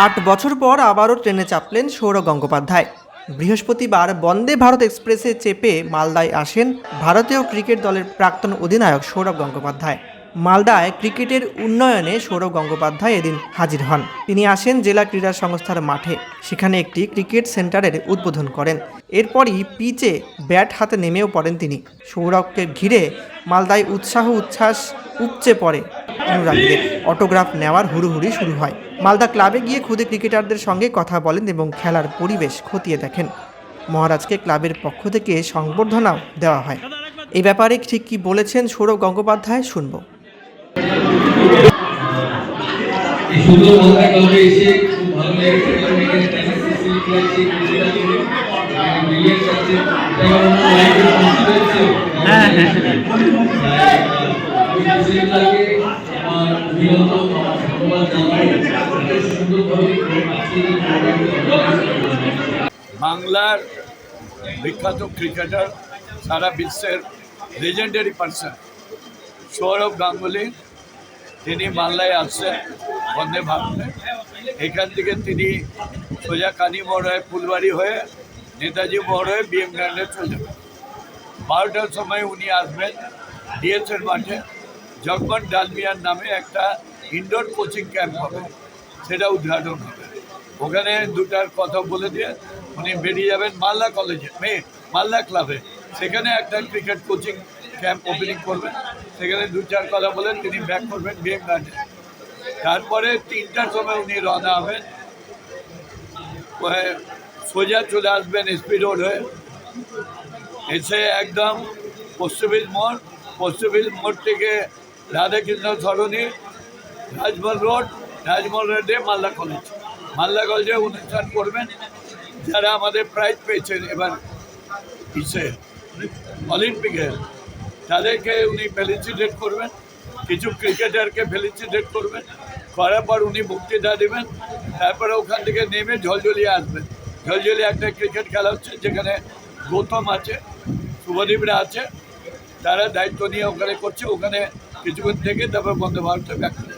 আট বছর পর আবারও ট্রেনে চাপলেন সৌরভ গঙ্গোপাধ্যায়। বৃহস্পতিবার বন্দে ভারত এক্সপ্রেসে চেপে মালদায় আসেন ভারতীয় ক্রিকেট দলের প্রাক্তন অধিনায়ক সৌরভ গঙ্গোপাধ্যায়। মালদায় ক্রিকেটের উন্নয়নে সৌরভ গঙ্গোপাধ্যায় এদিন হাজির হন। তিনি আসেন জেলা ক্রীড়া সংস্থার মাঠে। সেখানে একটি ক্রিকেট সেন্টারের উদ্বোধন করেন। এরপরই পিচে ব্যাট হাতে নেমেও পড়েন তিনি। সৌরভকে ঘিরে মালদায় উৎসাহ উচ্ছ্বাস উপচে পড়ে। অনুরাগীদের অটোগ্রাফ নেওয়ার হুড়ুহুড়ি শুরু হয়। মালদা ক্লাবে গিয়ে খুদে ক্রিকেটারদের সঙ্গে কথা বলেন এবং খেলার পরিবেশ খতিয়ে দেখেন। মহারাজকে ক্লাবের পক্ষ থেকে সংবর্ধনাও দেওয়া হয়। এই ব্যাপারে ঠিক কি বলেছেন সৌরভ গঙ্গোপাধ্যায় শুনব। হ্যাঁ হ্যাঁ বাংলার বিখ্যাত ক্রিকেটার সারা বিশ্বের লেজেন্ডারি পার্সন সৌরভ গাঙ্গুলি। তিনি মালদায় আসছেন, বন্দে ভারতে। এখান থেকে তিনি সোজা কানি মোড় ফুলবাড়ি হয়ে নেতাজি মোড় বিএম গ্রান্ডে চলে যাবেন। বারোটার সময় উনি আসবেন ডিএসএর মাঠে। জগমন ডালমিয়ার নামে একটা ইনডোর কোচিং ক্যাম্প হবে, সেটা উদ্ঘাটন হবে। ওখানে দুটার কথা বলে দিয়ে উনি বেরিয়ে যাবেন মালদা কলেজে, মেয়ে, মালদা ক্লাবে। সেখানে একটা ক্রিকেট কোচিং ক্যাম্প ওপেনিং করবেন। সেখানে দু চার কথা বলেন তিনি ব্যাক করবেন বিএম গার্ডে। তারপরে তিনটার সময় উনি রওনা হবেন। সোজা চলে আসবেন এসপি রোড হয়ে। এসে একদম পশ্চিমবঙ্গ মোড় পশ্চিমবঙ্গ মোড় থেকে রাধাকৃষ্ণ সরণি, রাজমহল রোড, রাজমহল রোডে মালদা কলেজ মালদা কলেজে অনুষ্ঠান করবেন, যারা আমাদের প্রাইজ পেয়েছেন এবার ইসে, অলিম্পিকে। তাদেরকে উনি ফেলিসিটেট করবেন, কিছু ক্রিকেটারকে ফেলিসিটেট করবেন, করার পর উনি বক্তৃতা দেবেন, তারপরে ওখান থেকে নেমে ঝলঝলিয়ে আসবেন। ঝলঝলিয়ে একটা ক্রিকেট খেলা হচ্ছে, যেখানে গৌতম আছে, শুভদীপরা আছে, তারা দায়িত্ব নিয়ে ওখানে করছে, ওখানে কিছুক্ষণ থেকে তারপর বন্ধ ভারতে ব্যাক করে